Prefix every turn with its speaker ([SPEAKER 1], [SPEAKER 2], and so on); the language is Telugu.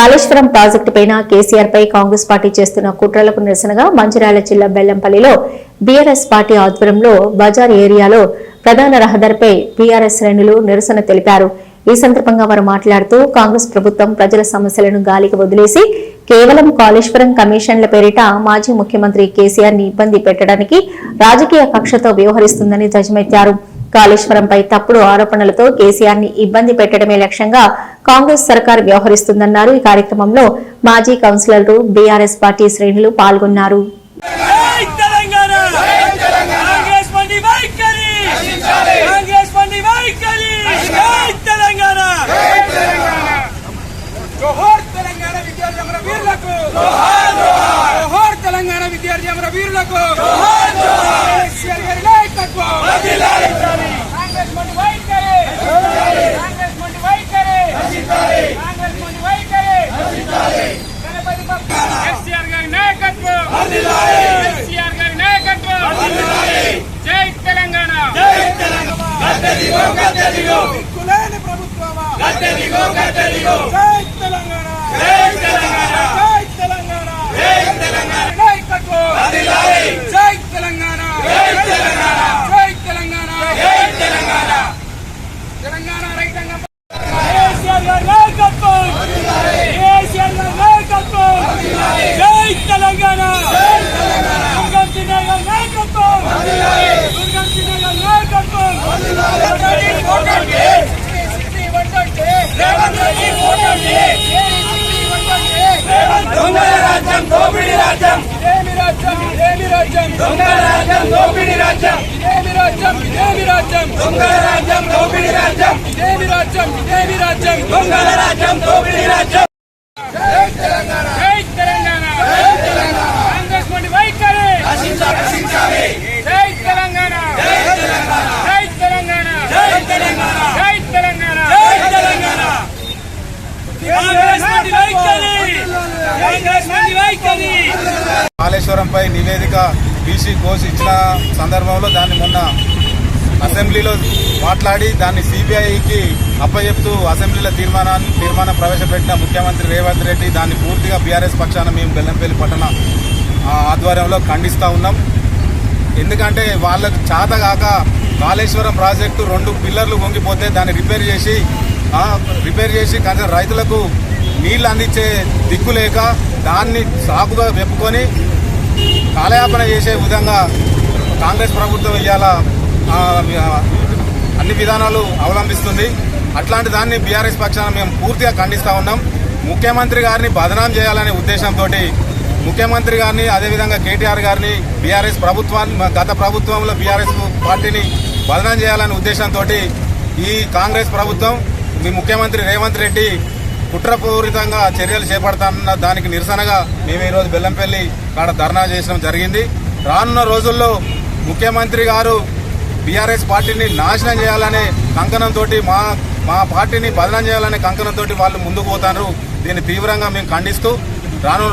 [SPEAKER 1] కాళేశ్వరం ప్రాజెక్టు పైన కేసీఆర్ పై కాంగ్రెస్ పార్టీ చేస్తున్న కుట్రలకు నిరసనగా మంచిర్యాల జిల్లా బెల్లంపల్లిలో బీఆర్ఎస్ పార్టీ ఆధ్వర్యంలో బజార్ ఏరియాలో ప్రధాన రహదారిపై బీఆర్ఎస్ శ్రేణులు నిరసన తెలిపారు. ఈ సందర్భంగా వారు మాట్లాడుతూ కాంగ్రెస్ ప్రభుత్వం ప్రజల సమస్యలను గాలికి వదిలేసి కేవలం కాళేశ్వరం కమిషన్ల పేరిట మాజీ ముఖ్యమంత్రి కేసీఆర్ని ఇబ్బంది పెట్టడానికి రాజకీయ కక్షతో వ్యవహరిస్తుందని ధ్వజమెత్తారు. కాళేశ్వరంపై తప్పుడు ఆరోపణలతో కేసీఆర్ని ఇబ్బంది పెట్టడమే లక్ష్యంగా కాంగ్రెస్ సర్కార్ వ్యవహరిస్తుందన్నారు. ఈ కార్యక్రమంలో మాజీ కౌన్సిలర్లు బీఆర్ఎస్ పార్టీ శ్రేణులు పాల్గొన్నారు
[SPEAKER 2] జై తెలంగాణ కాంగ్రెస్ పార్టీ వైఖరి కాంగ్రెస్ పార్టీ వైఖరి జై తెలంగాణ జోహార్ తెలంగాణ విద్యార్థి అమర వీరులకు జోహార్ తెలంగాణ విద్యార్థి అమర వీరులకు కేసీఆర్ గారి నాయకత్వం కాంగ్రెస్ పార్టీ వైఖరి కాంగ్రెస్ పార్టీ వైఖరి కాంగ్రెస్ పార్టీ వైఖరి గణపతి బప్ప కేసీఆర్ గారి నాయకత్వం కేసీఆర్ గారి నాయకత్వం జై తెలంగాణ దిక్కులేని ప్రభుత్వమా? జై తెలంగాణ. జై తెలంగాణ. నాయకత్వం జై తెలంగాణ. జై తెలంగాణ. తెలంగాణ. రైతాంగం. కేసీఆర్ గారి నాయకత్వం. కేసీఆర్ గారి నాయకత్వం జై తెలంగాణ దుర్గం సింగ్ గారి నాయకత్వం దుర్గం సింగ్ గారి నాయకత్వం దొంగల రాజ్యం దోపిడి రాజ్యం. ఏమి రాజ్యం? ఏమి రాజ్యం? దొంగల రాజ్యం దోపిడి రాజ్యం. ఏమి రాజ్యం? ఏమి రాజ్యం? దొంగల రాజ్యం దోపిడి రాజ్యం. ఇదేమి రాజ్యం? ఇదేమి రాజ్యం? దొంగల రాజ్యం దోపిడి రాజ్యం. జై తెలంగాణ జై తెలంగాణ కాంగ్రెస్ పార్టీ వైఖరి రక్షించాలి జై తెలంగాణ జై తెలంగాణ జై తెలంగాణ జై తెలంగాణ జై తెలంగాణ జై తెలంగాణ కాంగ్రెస్ పార్టీ వైఖరి కాంగ్రెస్ పార్టీ వైఖరి
[SPEAKER 3] కాళేశ్వరంపై నివేదిక బీసీ కోసి ఇచ్చిన సందర్భంలో దాన్ని మొన్న అసెంబ్లీలో మాట్లాడి దాన్ని సిబిఐకి అప్పచెప్తూ అసెంబ్లీలో తీర్మానాన్ని తీర్మానం ప్రవేశపెట్టిన ముఖ్యమంత్రి రేవంత్ రెడ్డి దాన్ని పూర్తిగా బీఆర్ఎస్ పక్షాన మేము బెల్లంపల్లి పట్టణ ఆ, ఆధ్వర్యంలో ఖండిస్తూ ఉన్నాం. ఎందుకంటే వాళ్ళకు చేత కాక కాళేశ్వరం ప్రాజెక్టు రెండు పిల్లర్లు వంగిపోతే దాన్ని రిపేర్ చేసి రిపేర్ చేసి కనీసం రైతులకు నీళ్ళు అందించే దిక్కు లేక దాన్ని సాకుగా వెప్పుకొని కాలయాపన చేసే విధంగా కాంగ్రెస్ ప్రభుత్వం ఇవాళ అన్ని విధానాలు అవలంబిస్తుంది. అట్లాంటి దాన్ని బీఆర్ఎస్ పక్షాన మేము పూర్తిగా ఖండిస్తూ ఉన్నాం. ముఖ్యమంత్రి గారిని బదనాం చేయాలనే ఉద్దేశంతో ముఖ్యమంత్రి గారిని అదేవిధంగా కేటీఆర్ గారిని బీఆర్ఎస్ ప్రభుత్వాన్ని గత ప్రభుత్వంలో బీఆర్ఎస్ పార్టీని బదనాం చేయాలనే ఉద్దేశంతో ఈ కాంగ్రెస్ ప్రభుత్వం మీ ముఖ్యమంత్రి రేవంత్ రెడ్డి కుట్రపూరితంగా చర్యలు చేపడతానన్న దానికి నిరసనగా మేము ఈరోజు బెల్లంపల్లి కాడ ధర్నా చేసడం జరిగింది. రానున్న రోజుల్లో ముఖ్యమంత్రి గారు బీఆర్ఎస్ పార్టీని నాశనం చేయాలనే కంకణంతో మా మా పార్టీని బదనం చేయాలనే కంకణంతో వాళ్ళు ముందుకు పోతారు దీన్ని తీవ్రంగా మేము ఖండిస్తూ రానున్న